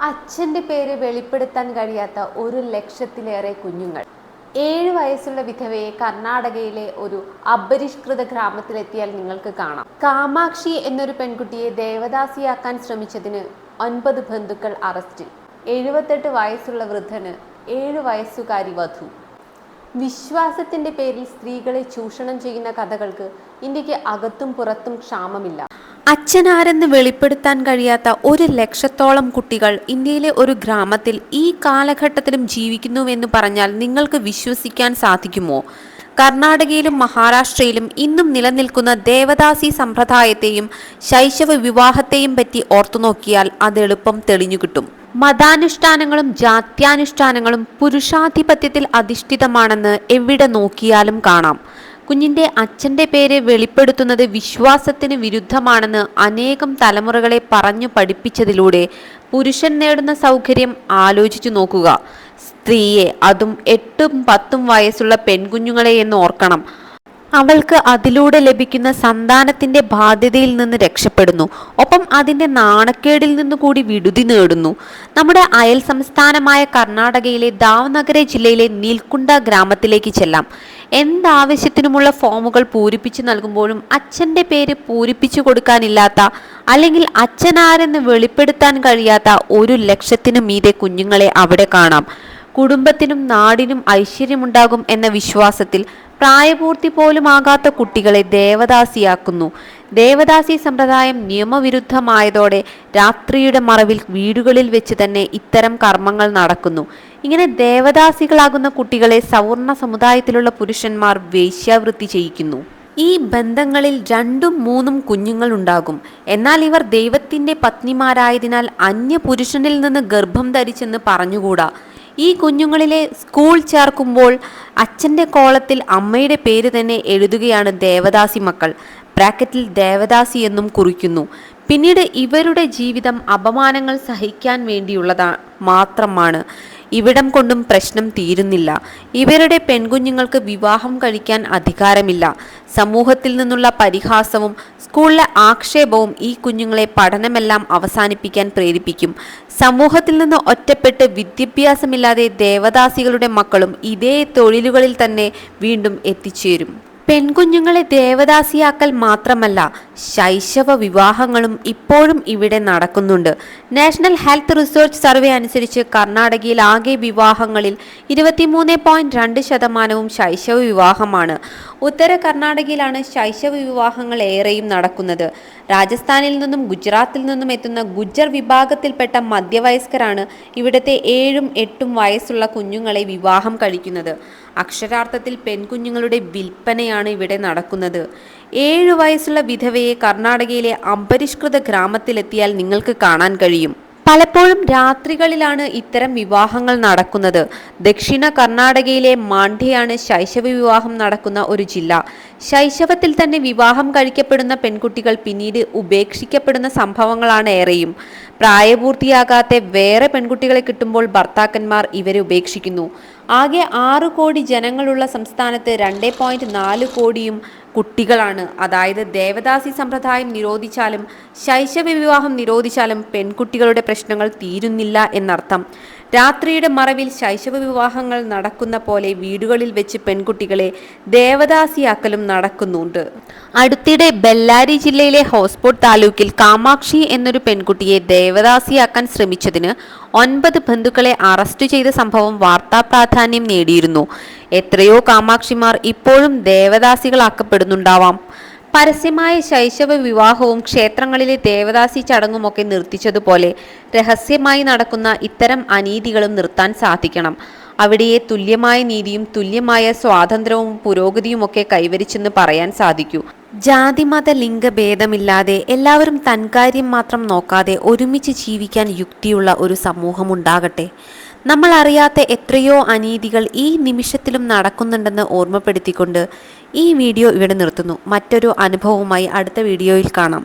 അച്ഛന്റെ പേര് വെളിപ്പെടുത്താൻ കഴിയാത്ത ഒരു ലക്ഷത്തിലേറെ കുഞ്ഞുങ്ങൾ. ഏഴ് വയസ്സുള്ള വിധവയെ കർണാടകയിലെ ഒരു അപരിഷ്കൃത ഗ്രാമത്തിലെത്തിയാൽ നിങ്ങൾക്ക് കാണാം. കാമാക്ഷി എന്നൊരു പെൺകുട്ടിയെ ദേവദാസിയാക്കാൻ ശ്രമിച്ചതിന് ഒൻപത് ബന്ധുക്കൾ അറസ്റ്റിൽ. എഴുപത്തെട്ട് വയസ്സുള്ള വൃദ്ധന് ഏഴ് വയസ്സുകാരി വധു. വിശ്വാസത്തിന്റെ പേരിൽ സ്ത്രീകളെ ചൂഷണം ചെയ്യുന്ന കഥകൾക്ക് ഇന്ത്യയ്ക്ക് അകത്തും പുറത്തും ക്ഷാമമില്ല. അച്ഛനാരെന്ന് വെളിപ്പെടുത്താൻ കഴിയാത്ത ഒരു ലക്ഷത്തോളം കുട്ടികൾ ഇന്ത്യയിലെ ഒരു ഗ്രാമത്തിൽ ഈ കാലഘട്ടത്തിലും ജീവിക്കുന്നുവെന്ന് പറഞ്ഞാൽ നിങ്ങൾക്ക് വിശ്വസിക്കാൻ സാധിക്കുമോ? കർണാടകയിലും മഹാരാഷ്ട്രയിലും ഇന്നും നിലനിൽക്കുന്ന ദേവദാസി സമ്പ്രദായത്തെയും ശൈശവ വിവാഹത്തെയും പറ്റി ഓർത്തുനോക്കിയാൽ അത് എളുപ്പം തെളിഞ്ഞു കിട്ടും. മതാനുഷ്ഠാനങ്ങളും ജാത്യാനുഷ്ഠാനങ്ങളും പുരുഷാധിപത്യത്തിൽ അധിഷ്ഠിതമാണെന്ന് എവിടെ നോക്കിയാലും കാണാം. കുഞ്ഞിന്റെ അച്ഛന്റെ പേര് വെളിപ്പെടുത്തുന്നത് വിശ്വാസത്തിന് വിരുദ്ധമാണെന്ന് അനേകം തലമുറകളെ പറഞ്ഞു പഠിപ്പിച്ചതിലൂടെ പുരുഷൻ നേടുന്ന സൗകര്യം ആലോചിച്ചു നോക്കുക. സ്ത്രീയെ അതും എട്ടും പത്തും വയസ്സുള്ള പെൺകുഞ്ഞുങ്ങളെ എന്ന് ഓർക്കണം. അവൾക്ക് അതിലൂടെ ലഭിക്കുന്ന സന്താനത്തിന്റെ ബാധ്യതയിൽ നിന്ന് രക്ഷപ്പെടുന്നു. ഒപ്പം അതിന്റെ നാണക്കേടിൽ നിന്ന് കൂടി വിടുതി നേടുന്നു. നമ്മുടെ അയൽ സംസ്ഥാനമായ കർണാടകയിലെ ദാവ്നഗര ജില്ലയിലെ നീൽക്കുണ്ട ഗ്രാമത്തിലേക്ക് ചെല്ലാം. എന്താവശ്യത്തിനുമുള്ള ഫോമുകൾ പൂരിപ്പിച്ചു നൽകുമ്പോഴും അച്ഛന്റെ പേര് പൂരിപ്പിച്ചു കൊടുക്കാനില്ലാത്ത അല്ലെങ്കിൽ അച്ഛനാരെന്ന് വെളിപ്പെടുത്താൻ കഴിയാത്ത ഒരു ലക്ഷത്തിനു മീതെ കുഞ്ഞുങ്ങളെ അവിടെ കാണാം. കുടുംബത്തിനും നാടിനും ഐശ്വര്യമുണ്ടാകും എന്ന വിശ്വാസത്തിൽ പ്രായപൂർത്തി പോലുമാകാത്ത കുട്ടികളെ ദേവദാസിയാക്കുന്നു. ദേവദാസി സമ്പ്രദായം നിയമവിരുദ്ധമായതോടെ രാത്രിയുടെ മറവിൽ വീടുകളിൽ വെച്ച് തന്നെ ഇത്തരം കർമ്മങ്ങൾ നടക്കുന്നു. ഇങ്ങനെ ദേവദാസികളാകുന്ന കുട്ടികളെ സവർണ സമുദായത്തിലുള്ള പുരുഷന്മാർ വേശ്യാവൃത്തി ചെയ്യിക്കുന്നു. ഈ ബന്ധങ്ങളിൽ രണ്ടും മൂന്നും കുഞ്ഞുങ്ങൾ ഉണ്ടാകും. എന്നാൽ ഇവർ ദൈവത്തിന്റെ പത്നിമാരായതിനാൽ അന്യ പുരുഷനിൽ നിന്ന് ഗർഭം ധരിച്ചെന്ന് പറഞ്ഞുകൂടാ. ഈ കുഞ്ഞുങ്ങളിലെ സ്കൂൾ ചേർക്കുമ്പോൾ അച്ഛന്റെ കോളത്തിൽ അമ്മയുടെ പേര് തന്നെ എഴുതുകയാണ് ദേവദാസി മക്കൾ. ബ്രാക്കറ്റിൽ ദേവദാസി എന്നും കുറിക്കുന്നു. പിന്നീട് ഇവരുടെ ജീവിതം അപമാനങ്ങൾ സഹിക്കാൻ വേണ്ടിയുള്ളതാ മാത്രമാണ്. ഇവിടം കൊണ്ടും പ്രശ്നം തീരുന്നില്ല. ഇവരുടെ പെൺകുഞ്ഞുങ്ങൾക്ക് വിവാഹം കഴിക്കാൻ അധികാരമില്ല. സമൂഹത്തിൽ നിന്നുള്ള പരിഹാസവും സ്കൂളിലെ ആക്ഷേപവും ഈ കുഞ്ഞുങ്ങളെ പഠനമെല്ലാം അവസാനിപ്പിക്കാൻ പ്രേരിപ്പിക്കും. സമൂഹത്തിൽ നിന്ന് ഒറ്റപ്പെട്ട് വിദ്യാഭ്യാസമില്ലാതെ ദേവദാസികളുടെ മക്കളും ഇതേ തൊഴിലുകളിൽ തന്നെ വീണ്ടും എത്തിച്ചേരും. പെൺകുഞ്ഞുങ്ങളെ ദേവദാസിയാക്കൽ മാത്രമല്ല ശൈശവ വിവാഹങ്ങളും ഇപ്പോഴും ഇവിടെ നടക്കുന്നുണ്ട്. നാഷണൽ ഹെൽത്ത് റിസർച്ച് സർവേ അനുസരിച്ച് കർണാടകയിൽ ആകെ വിവാഹങ്ങളിൽ ഇരുപത്തിമൂന്ന് പോയിന്റ് രണ്ട് ശതമാനവും ശൈശവ വിവാഹമാണ്. ഉത്തര കർണാടകയിലാണ് ശൈശവ വിവാഹങ്ങൾ ഏറെയും നടക്കുന്നത്. രാജസ്ഥാനിൽ നിന്നും ഗുജറാത്തിൽ നിന്നും എത്തുന്ന ഗുജ്ജർ വിഭാഗത്തിൽപ്പെട്ട മധ്യവയസ്കരാണ് ഇവിടുത്തെ ഏഴും എട്ടും വയസ്സുള്ള കുഞ്ഞുങ്ങളെ വിവാഹം കഴിക്കുന്നത്. അക്ഷരാർത്ഥത്തിൽ പെൺകുഞ്ഞുങ്ങളുടെ വിൽപ്പനയാണ് ഇവിടെ നടക്കുന്നത്. ഏഴു വയസ്സുള്ള വിധവയെ കർണാടകയിലെ അപരിഷ്കൃത ഗ്രാമത്തിലെത്തിയാൽ നിങ്ങൾക്ക് കാണാൻ കഴിയും. പലപ്പോഴും രാത്രികളിലാണ് ഇത്തരം വിവാഹങ്ങൾ നടക്കുന്നത്. ദക്ഷിണ കർണാടകയിലെ മാണ്ഡ്യയാണ് ശൈശവ വിവാഹം നടക്കുന്ന ഒരു ജില്ല. ശൈശവത്തിൽ തന്നെ വിവാഹം കഴിക്കപ്പെടുന്ന പെൺകുട്ടികൾ പിന്നീട് ഉപേക്ഷിക്കപ്പെടുന്ന സംഭവങ്ങളാണ് ഏറെയും. പ്രായപൂർത്തിയാകാത്ത വേറെ പെൺകുട്ടികളെ കിട്ടുമ്പോൾ ഭർത്താക്കന്മാർ ഇവരെ ഉപേക്ഷിക്കുന്നു. ആകെ ആറ് കോടി ജനങ്ങളുള്ള സംസ്ഥാനത്ത് രണ്ടേ പോയിന്റ് നാല് കോടിയും കുട്ടികളാണ്. അതായത് ദേവദാസി സമ്പ്രദായം നിരോധിച്ചാലും ശൈശവ വിവാഹം നിരോധിച്ചാലും പെൺകുട്ടികളുടെ പ്രശ്നങ്ങൾ തീരുന്നില്ല എന്നർത്ഥം. രാത്രിയുടെ മറവിൽ ശൈശവ വിവാഹങ്ങൾ നടക്കുന്ന പോലെ വീടുകളിൽ വെച്ച് പെൺകുട്ടികളെ ദേവദാസിയാക്കലും നടക്കുന്നുണ്ട്. അടുത്തിടെ ബെല്ലാരി ജില്ലയിലെ ഹോസ്പോട്ട് താലൂക്കിൽ കാമാക്ഷി എന്നൊരു പെൺകുട്ടിയെ ദേവദാസിയാക്കാൻ ശ്രമിച്ചതിന് ഒൻപത് ബന്ധുക്കളെ അറസ്റ്റ് ചെയ്ത സംഭവം വാർത്താ പ്രാധാന്യം നേടിയിരുന്നു. എത്രയോ കാമാക്ഷിമാർ ഇപ്പോഴും ദേവദാസികളാക്കപ്പെടുന്നുണ്ടാവാം. പരസ്യമായ ശൈശവ വിവാഹവും ക്ഷേത്രങ്ങളിലെ ദേവദാസി ചടങ്ങുമൊക്കെ നിർത്തിച്ചതുപോലെ രഹസ്യമായി നടക്കുന്ന ഇത്തരം അനീതികളും നിർത്താൻ സാധിക്കണം. അവിടെയെ തുല്യമായ നീതിയും തുല്യമായ സ്വാതന്ത്ര്യവും പുരോഗതിയുമൊക്കെ കൈവരിച്ചെന്ന് പറയാൻ സാധിക്കൂ. ജാതിമത ലിംഗഭേദമില്ലാതെ എല്ലാവരും തൻകാര്യം മാത്രം നോക്കാതെ ഒരുമിച്ച് ജീവിക്കാൻ യുക്തിയുള്ള ഒരു സമൂഹം ഉണ്ടാകട്ടെ നമ്മൾ അറിയാത്ത എത്രയോ അനീതികൾ ഈ നിമിഷത്തിലും നടക്കുന്നുണ്ടെന്ന് ഓർമ്മപ്പെടുത്തിക്കൊണ്ട് ഈ വീഡിയോ ഇവിടെ നിർത്തുന്നു. മറ്റൊരു അനുഭവവുമായി അടുത്ത വീഡിയോയിൽ കാണാം.